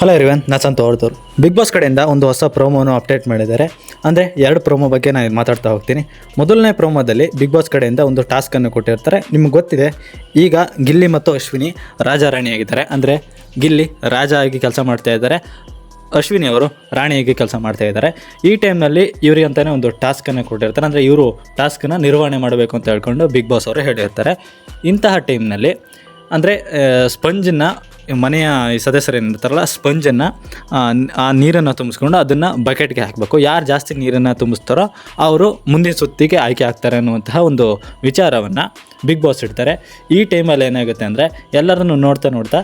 Hello ಇರಿವನ್ ನಾ ಸಂತ ಅವ್ರದವ್ರು big boss ಕಡೆಯಿಂದ ಒಂದು ಹೊಸ ಪ್ರೋಮೋನು ಅಪ್ಡೇಟ್ ಮಾಡಿದ್ದಾರೆ. ಅಂದರೆ ಎರಡು ಪ್ರೋಮೋ ಬಗ್ಗೆ ನಾನು ಮಾತಾಡ್ತಾ ಹೋಗ್ತೀನಿ. ಮೊದಲನೇ ಪ್ರೋಮೋದಲ್ಲಿ ಬಿಗ್ ಬಾಸ್ ಕಡೆಯಿಂದ ಒಂದು ಟಾಸ್ಕನ್ನು ಕೊಟ್ಟಿರ್ತಾರೆ. ನಿಮ್ಗೆ ಗೊತ್ತಿದೆ, ಈಗ ಗಿಲ್ಲಿ ಮತ್ತು ಅಶ್ವಿನಿ ರಾಜಾರಾಣಿಯಾಗಿದ್ದಾರೆ ಅಂದರೆ ಗಿಲ್ಲಿ ರಾಜ ಆಗಿ ಕೆಲಸ ಮಾಡ್ತಾ ಇದ್ದಾರೆ, ಅಶ್ವಿನಿ ಅವರು ರಾಣಿಯಾಗಿ ಕೆಲಸ ಮಾಡ್ತಾ ಇದ್ದಾರೆ. ಈ ಟೈಮ್ನಲ್ಲಿ ಇವರಿಗೆ ಅಂತಲೇ ಒಂದು ಟಾಸ್ಕನ್ನು ಕೊಟ್ಟಿರ್ತಾರೆ. ಅಂದರೆ ಇವರು ಟಾಸ್ಕನ್ನು ನಿರ್ವಹಣೆ ಮಾಡಬೇಕು ಅಂತ ಹೇಳ್ಕೊಂಡು ಬಿಗ್ ಬಾಸ್ ಅವರು ಹೇಳಿರ್ತಾರೆ. ಇಂತಹ ಟೈಮ್ನಲ್ಲಿ ಅಂದರೆ ಸ್ಪಂಜನ್ನು ಮನೆಯ ಸದಸ್ಯರು ಏನಿರ್ತಾರಲ್ಲ ಸ್ಪಂಜನ್ನು ಆ ನೀರನ್ನು ತುಂಬಿಸ್ಕೊಂಡು ಅದನ್ನು ಬಕೆಟ್ಗೆ ಹಾಕಬೇಕು. ಯಾರು ಜಾಸ್ತಿ ನೀರನ್ನು ತುಂಬಿಸ್ತಾರೋ ಅವರು ಮುಂದಿನ ಸುತ್ತಿಗೆ ಆಯ್ಕೆ ಆಗ್ತಾರೆ ಅನ್ನುವಂತಹ ಒಂದು ವಿಚಾರವನ್ನು ಬಿಗ್ ಬಾಸ್ ಇಡ್ತಾರೆ. ಈ ಟೈಮಲ್ಲಿ ಏನಾಗುತ್ತೆ ಅಂದರೆ, ಎಲ್ಲರನ್ನು ನೋಡ್ತಾ ನೋಡ್ತಾ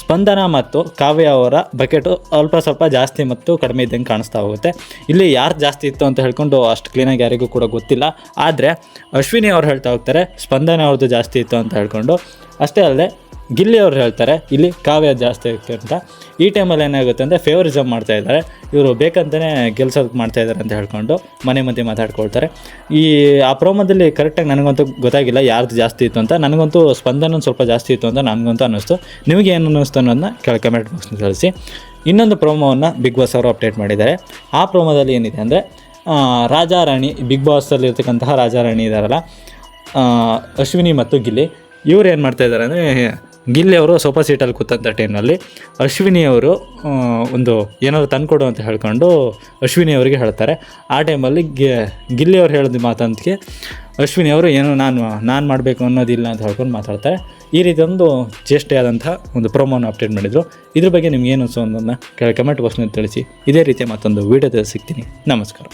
ಸ್ಪಂದನ ಮತ್ತು ಕಾವ್ಯ ಅವರ ಬಕೆಟು ಅಲ್ಪ ಸ್ವಲ್ಪ ಜಾಸ್ತಿ ಮತ್ತು ಕಡಿಮೆ ಇದ್ದಂಗೆ ಕಾಣಿಸ್ತಾ ಹೋಗುತ್ತೆ. ಇಲ್ಲಿ ಯಾರು ಜಾಸ್ತಿ ಇತ್ತು ಅಂತ ಹೇಳ್ಕೊಂಡು ಅಷ್ಟು ಕ್ಲೀನಾಗಿ ಯಾರಿಗೂ ಕೂಡ ಗೊತ್ತಿಲ್ಲ. ಆದರೆ ಅಶ್ವಿನಿ ಅವ್ರು ಹೇಳ್ತಾ ಹೋಗ್ತಾರೆ, ಸ್ಪಂದನ ಅವ್ರದ್ದು ಜಾಸ್ತಿ ಇತ್ತು ಅಂತ ಹೇಳ್ಕೊಂಡು. ಅಷ್ಟೇ ಅಲ್ಲದೆ ಗಿಲ್ಲಿ ಅವ್ರು ಹೇಳ್ತಾರೆ, ಇಲ್ಲಿ ಕಾವ್ಯ ಜಾಸ್ತಿ ಇರುತ್ತೆ ಅಂತ. ಈ ಟೈಮಲ್ಲಿ ಏನಾಗುತ್ತೆ ಅಂದರೆ ಫೇವರಿಸಮ್ ಮಾಡ್ತಾ ಇದ್ದಾರೆ. ಇವರು ಬೇಕಂತಲೇ ಗೆಲ್ಸೋದಕ್ಕೆ ಮಾಡ್ತಾ ಇದ್ದಾರೆ ಅಂತ ಹೇಳ್ಕೊಂಡು ಮನೆ ಮಧ್ಯೆ ಮಾತಾಡ್ಕೊಳ್ತಾರೆ. ಈ, ಆ ಪ್ರೋಮದಲ್ಲಿ ಕರೆಕ್ಟಾಗಿ ನನಗಂತೂ ಗೊತ್ತಾಗಿಲ್ಲ ಯಾರ್ದು ಜಾಸ್ತಿ ಇತ್ತು ಅಂತ. ನನಗಂತೂ ಸ್ಪಂದನ ಸ್ವಲ್ಪ ಜಾಸ್ತಿ ಇತ್ತು ಅಂತ ನನಗಂತೂ ಅನ್ನಿಸ್ತು. ನಿಮಗೆ ಏನು ಅನ್ನಿಸ್ತು ಅನ್ನೋದನ್ನ ಕೆಳ ಕಮೆಂಟ್ ಬಾಕ್ಸ್ನ ತಿಳಿಸಿ. ಇನ್ನೊಂದು ಪ್ರೋಮೋವನ್ನು ಬಿಗ್ ಬಾಸ್ ಅವರು ಅಪ್ಡೇಟ್ ಮಾಡಿದ್ದಾರೆ. ಆ ಪ್ರೋಮೋದಲ್ಲಿ ಏನಿದೆ ಅಂದರೆ ರಾಜಾರಾಣಿ ಬಿಗ್ ಬಾಸಲ್ಲಿರ್ತಕ್ಕಂತಹ ಇರ್ತಕ್ಕಂತಹ ರಾಜ ರಾಣಿ ಇದ್ದಾರಲ್ಲ ಅಶ್ವಿನಿ ಮತ್ತು ಗಿಲ್ಲಿ, ಇವ್ರು ಏನು ಮಾಡ್ತಾಯಿದ್ದಾರೆ ಅಂದರೆ ಗಿಲ್ಲಿ ಅವರು ಸೋಫಾ ಸೀಟಲ್ಲಿ ಕೂತಂಥ ಟೈಮ್ನಲ್ಲಿ ಅಶ್ವಿನಿ ಅವರು ಒಂದು ಏನಾದ್ರು ತಂದುಕೊಡು ಅಂತ ಹೇಳ್ಕೊಂಡು ಅಶ್ವಿನಿ ಅವರಿಗೆ ಹೇಳ್ತಾರೆ. ಆ ಟೈಮಲ್ಲಿ ಗಿಲ್ಲಿ ಅವ್ರು ಹೇಳಿದ ಮಾತಂತಿಗೆ ಅಶ್ವಿನಿ ಅವರು, ಏನು ನಾನು ನಾನು ಮಾಡಬೇಕು ಅನ್ನೋದಿಲ್ಲ ಅಂತ ಹೇಳ್ಕೊಂಡು ಮಾತಾಡ್ತಾರೆ. ಈ ರೀತಿ ಒಂದು ಚೇಷ್ಟೆಯಾದಂಥ ಒಂದು ಪ್ರೋಮೋನ ಅಪ್ಡೇಟ್ ಮಾಡಿದರು. ಇದ್ರ ಬಗ್ಗೆ ನಿಮ್ಗೆ ಏನು ಅನಿಸೋ ಅನ್ನೋದನ್ನ ಕಮೆಂಟ್ ಬಾಕ್ಸ್ನಲ್ಲಿ ತಿಳಿಸಿ. ಇದೇ ರೀತಿ ಮತ್ತೊಂದು ವೀಡಿಯೋದಲ್ಲಿ ಸಿಗ್ತೀನಿ. ನಮಸ್ಕಾರ.